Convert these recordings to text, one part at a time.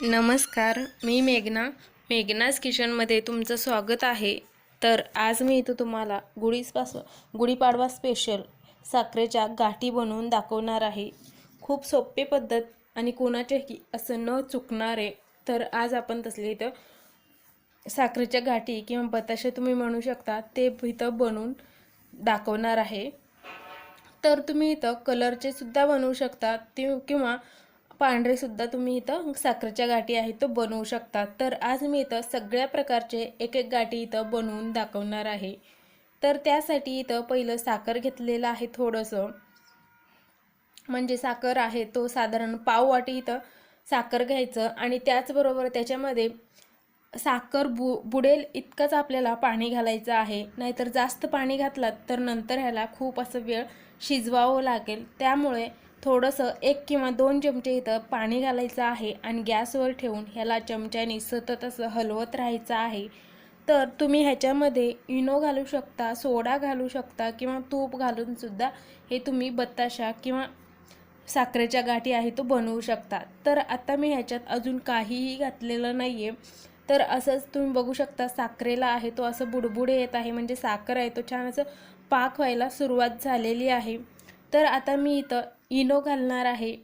नमस्कार मी मेघना. मेघनाज किचनमध्ये तुमचं स्वागत आहे. तर आज मी इथं तुम्हाला गुढीपासून गुढीपाडवा स्पेशल साखरेच्या गाठी बनवून दाखवणार आहे. खूप सोपे पद्धत आणि कोणाच्याही असं न चुकणारे तर आज आपण तसले इथं साखरेच्या गाठी किंवा बताशे तुम्ही म्हणू शकता ते इथं बनवून दाखवणार आहे. तर तुम्ही इथं कलरचे सुद्धा बनवू शकता ते किंवा पांढरेसुद्धा तुम्ही इथं साखरेच्या गाठी आहेत तो बनवू शकता. तर आज मी इथं सगळ्या प्रकारचे एक एक गाठी इथं बनवून दाखवणार आहे. तर त्यासाठी इथं पहिलं साखर घेतलेलं आहे थोडंसं. म्हणजे साखर आहे तो साधारण पाव वाटी इथं साखर घ्यायचं आणि त्याचबरोबर त्याच्यामध्ये साखर बु बुडेल इतकंच आपल्याला पाणी घालायचं आहे. नाहीतर जास्त पाणी घातलात तर नंतर ह्याला खूप असं वेळ शिजवावं लागेल. त्यामुळे थोडंसं एक किंवा दोन चमचे इथं पाणी घालायचं आहे आणि गॅसवर ठेवून ह्याला चमच्याने सतत असं हलवत राहायचं आहे. तर तुम्ही ह्याच्यामध्ये इनो घालू शकता सोडा घालू शकता किंवा तूप घालूनसुद्धा हे तुम्ही बत्ताशा किंवा साखरेच्या गाठी आहे तो बनवू शकता. तर आता मी ह्याच्यात अजून काहीही घातलेलं नाही आहे तर असंच तुम्ही बघू शकता साखरेला आहे तो असं बुडबुडे येत आहे म्हणजे साखर आहे तो छान असं पाक व्हायला सुरुवात झालेली आहे. तर आता मी इथं इनो घालणार आहे.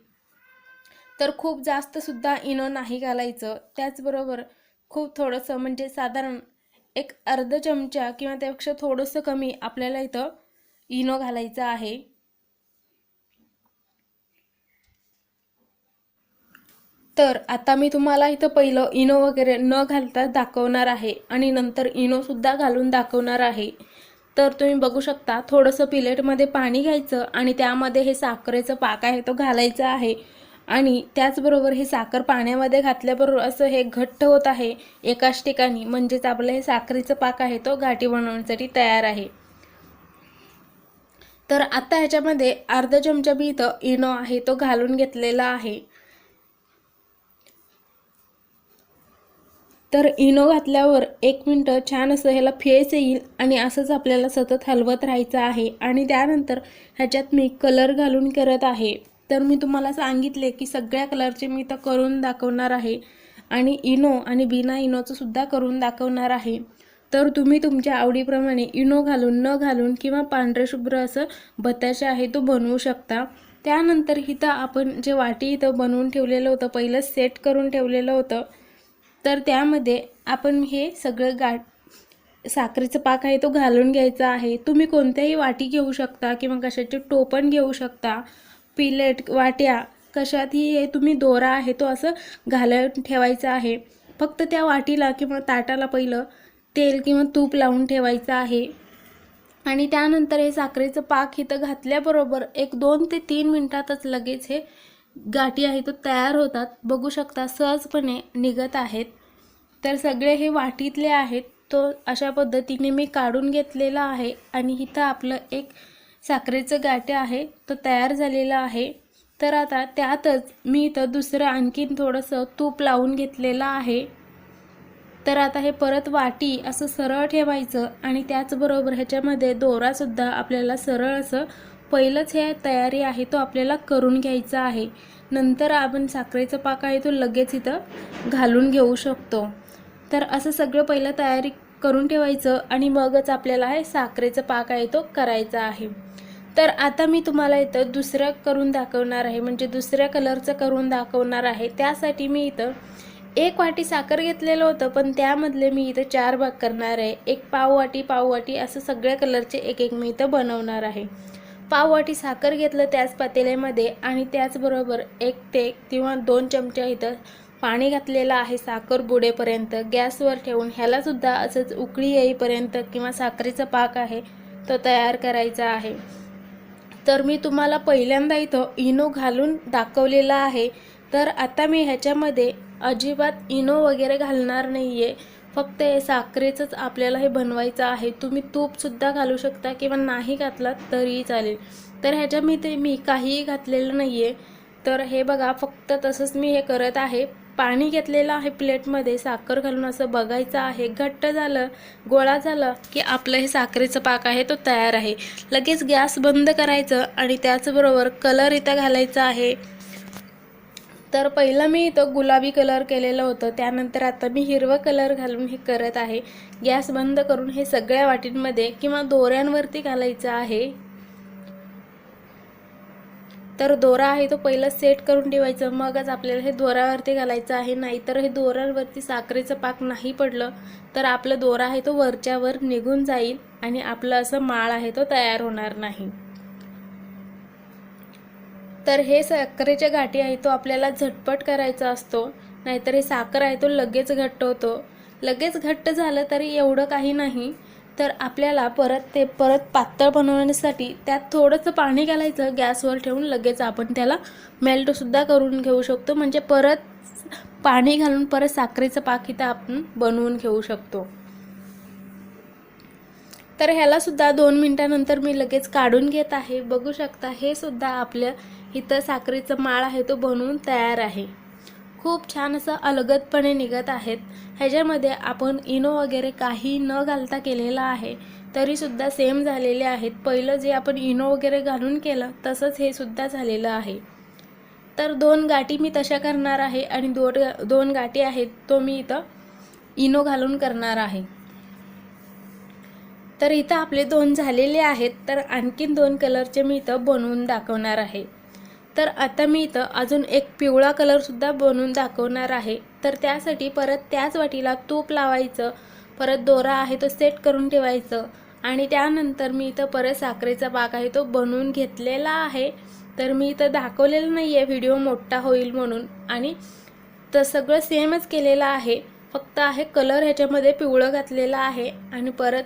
तर खूप जास्तसुद्धा इनो नाही घालायचं. त्याचबरोबर खूप थोडंसं म्हणजे साधारण एक अर्ध चमचा किंवा त्यापेक्षा थोडंसं कमी आपल्याला इथं इनो घालायचं आहे. तर आता मी तुम्हाला इथं पहिलं इनो वगैरे न घालता दाखवणार आहे आणि नंतर इनोसुद्धा घालून दाखवणार आहे. तर तुम्ही बघू शकता थोडंसं पिलेटमध्ये पाणी घ्यायचं आणि त्यामध्ये हे साखरेचं पाक आहे तो घालायचा आहे. आणि त्याचबरोबर हे साखर पाण्यामध्ये घातल्याबरोबर असं हे घट्ट होत आहे एकाच ठिकाणी. म्हणजेच आपलं हे साखरेचं पाक आहे तो घाटी बनवण्यासाठी तयार आहे. तर आता ह्याच्यामध्ये अर्धा चमचा बी इथं इनो आहे तो घालून घेतलेला आहे. तर इनो घातल्यावर एक मिनटं छान असं ह्याला फेस येईल आणि असंच आपल्याला सतत हलवत राहायचं आहे. आणि त्यानंतर ह्याच्यात मी कलर घालून करत आहे. तर मी तुम्हाला सांगितले की सगळ्या कलरचे मी तर करून दाखवणार आहे. आणि इनो आणि बिना इनोचं सुद्धा करून दाखवणार आहे. तर तुम्ही तुमच्या आवडीप्रमाणे इनो घालून न घालून किंवा पांढरे शुभ्र असं बताशा आहे तो बनवू शकता. त्यानंतर इथं आपण जे वाटी इथं बनवून ठेवलेलं होतं पहिलं सेट करून ठेवलेलं होतं तर त्यामध्ये आपण हे सगळं गाठ साखरेचं पाक आहे तो घालून घ्यायचा आहे. तुम्ही कोणत्याही वाटी घेऊ शकता किंवा कशाचे टोपण घेऊ शकता. पिलेट वाट्या कशातही हे तुम्ही दोरा आहे तो असं घालून ठेवायचा आहे. फक्त त्या वाटीला किंवा ताटाला पहिलं तेल किंवा तूप लावून ठेवायचं आहे. आणि त्यानंतर हे साखरेचं पाक इथं घातल्याबरोबर एक दोन ते तीन मिनटातच लगेच हे गाठी आहे तो तयार होतात. बघू शकता सहजपणे निघत आहेत. तर सगळे हे वाटीतले आहेत. तो अशा पद्धतीने मी काढून घेतलेला आहे आणि इथं आपलं एक साखरेचं गाठे आहे. तो तयार झालेला आहे. तर आता त्यातच मी इथं दुसरं आणखीन थोडंसं तूप लावून घेतलेलं आहे. तर आता हे परत वाटी असं सरळ ठेवायचं आणि त्याचबरोबर ह्याच्यामध्ये दोरासुद्धा आपल्याला सरळ असं पहिलंच हे तयारी आहे तो आपल्याला करून घ्यायचा आहे. नंतर आपण साखरेचा पाक आहे तो लगेच इथं घालून घेऊ शकतो. तर असं सगळं पहिलं तयारी करून ठेवायचं आणि मगच आपल्याला हे साखरेचा पाक आहे तो करायचा आहे. तर आता मी तुम्हाला इथं दुसरं करून दाखवणार आहे. म्हणजे दुसऱ्या कलरचं करून दाखवणार आहे. त्यासाठी मी इथं एक वाटी साखर घेतलेलं होतं पण त्यामधले मी इथं चार भाग करणार आहे. एक पाव वाटी पाव वाटी असं सगळ्या कलरचे एक एक मी इथं बनवणार आहे. पाव वाटी साखर घेतलं त्याच पातेल्यामध्ये आणि त्याचबरोबर एक ते किंवा दोन चमचे इथं पाणी घातलेलं आहे साखर बुडेपर्यंत. गॅसवर ठेवून ह्यालासुद्धा असंच उकळी येईपर्यंत किंवा साखरेचा पाक आहे तो तयार करायचा आहे. तर मी तुम्हाला पहिल्यांदा इथं इनो घालून दाखवलेला आहे. तर आता मी ह्याच्यामध्ये अजिबात इनो वगैरे घालणार नाही आहे फक्त हे साखरेचंच आपल्याला हे बनवायचं आहे. तुम्ही तूपसुद्धा घालू शकता किंवा नाही घातलात तरीही चालेल. तर ह्याच्यामध्ये मी काहीही घातलेलं नाही आहे तर हे बघा फक्त तसंच मी हे करत आहे. पाणी घेतलेलं आहे प्लेटमध्ये साखर घालून असं बघायचं आहे. घट्ट झालं गोळा झालं की आपलं हे साखरेचं पाक आहे तो तयार आहे. लगेच गॅस बंद करायचं आणि त्याचबरोबर कलर इथं घालायचा आहे. तर पहिलं मी इथं गुलाबी कलर केलेलं होतं. त्यानंतर आता मी हिरवं कलर घालून हे करत आहे. गॅस बंद करून हे सगळ्या वाटींमध्ये किंवा दोऱ्यांवरती घालायचं आहे. तर दोरा आहे तो पहिला सेट करून ठेवायचं. मगच आपल्याला हे दोरावरती घालायचं आहे. नाहीतर हे दोरावरती साखरेचं पाक नाही पडलं तर आपलं दोरा आहे तो वरच्यावर निघून जाईल आणि आपलं असं माळ आहे तो तयार होणार नाही. तर हे साखरेच्या गाठी आहे तो आपल्याला झटपट करायचा असतो. नाहीतर हे साखर आहे तो लगेच घट्ट होतो. लगेच घट्ट झालं तरी एवढं काही नाही. तर आपल्याला परत ते परत पातळ बनवण्यासाठी त्यात थोडंसं पाणी घालायचं गॅसवर ठेवून लगेच आपण त्याला मेल्टसुद्धा करून घेऊ शकतो. म्हणजे परत पाणी घालून परत साखरेचं पाक इथं आपण बनवून घेऊ शकतो. तर ह्यालासुद्धा दोन मिनटानंतर मी लगेच काढून घेत आहे. बघू शकता हे सुद्धा आपल्या इथं साखरेचं माळ आहे तो बनवून तयार आहे. खूप छान असं अलगदपणे निघत आहेत. ह्याच्यामध्ये आपण इनो वगैरे काही न घालता केलेला आहे. तरीसुद्धा सेम झालेले आहेत. पहिलं जे आपण इनो वगैरे घालून केलं तसंच हे सुद्धा झालेलं आहे. तर दोन गाठी मी तशा करणार आहे आणि दोन दोन गाठी आहेत तो मी इथं इनो घालून करणार आहे. तर इथं आपले दोन झालेले आहेत तर आणखीन दोन कलरचे मी इथं बनवून दाखवणार आहे. तर आता मी इथं अजून एक पिवळा कलरसुद्धा बनवून दाखवणार आहे. तर त्यासाठी परत त्याच वाटीला तूप लावायचं परत दोरा आहे तो सेट करून ठेवायचं आणि त्यानंतर मी इथं परत साखरेचा पाक आहे तो बनवून घेतलेला आहे. तर मी इथं दाखवलेलं नाही आहे व्हिडिओ मोठा होईल म्हणून. आणि तर सगळं सेमच केलेलं आहे. फक्त आहे कलर ह्याच्यामध्ये पिवळं घातलेलं आहे आणि परत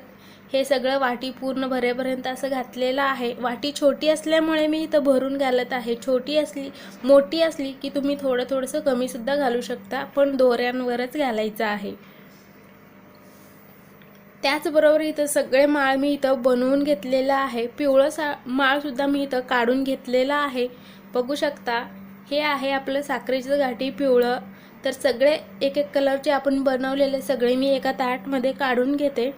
हे सगळं वाटी पूर्ण भरेपर्यंत असं घातलेलं आहे. वाटी छोटी असल्यामुळे मी इथं भरून घालत आहे. छोटी असली मोठी असली की तुम्ही थोडं थोडंसं कमीसुद्धा घालू शकता पण दोऱ्यांवरच घालायचं आहे. त्याचबरोबर इथं सगळे माळ मी इथं बनवून घेतलेलं आहे. पिवळं सा माळसुद्धा मी इथं काढून घेतलेलं आहे. बघू शकता हे आहे आपलं साखरेचं गाठी पिवळं. तर सगळे एक एक कलरचे आपण बनवलेले सगळे मी एका ताटमध्ये काढून घेते.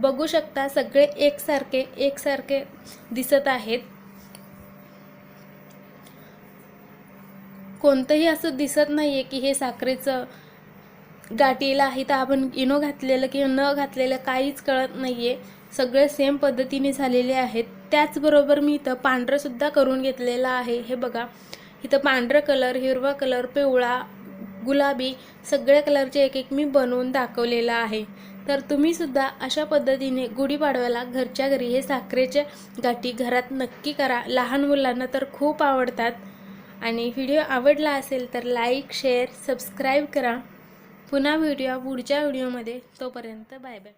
बघू शकता सगळे एकसारखे एकसारखे दिसत आहेत. कोणतंही असं दिसत नाही आहे की हे साखरेचं गाठीला आहे तर आपण इनो घातलेलं किंवा न घातलेलं काहीच कळत नाही आहे सगळे सेम पद्धतीने झालेले आहेत. त्याचबरोबर मी इथं पांढरंसुद्धा करून घेतलेलं आहे. हे बघा. इथं पांढरं कलर हिरवा कलर पिवळा गुलाबी सगळ्या कलरचे एक एक मी बनवून दाखवलेलं आहे. तर तुम्हीसुद्धा अशा पद्धतीने गुढीपाडव्याला घरच्या घरी हे साखरेच्या गाठी घरात नक्की करा. लहान मुलांना तर खूप आवडतात. आणि व्हिडिओ आवडला असेल तर लाईक शेअर सबस्क्राईब करा. पुन्हा व्हिडिओ पुढच्या व्हिडिओमध्ये. तोपर्यंत बाय बाय.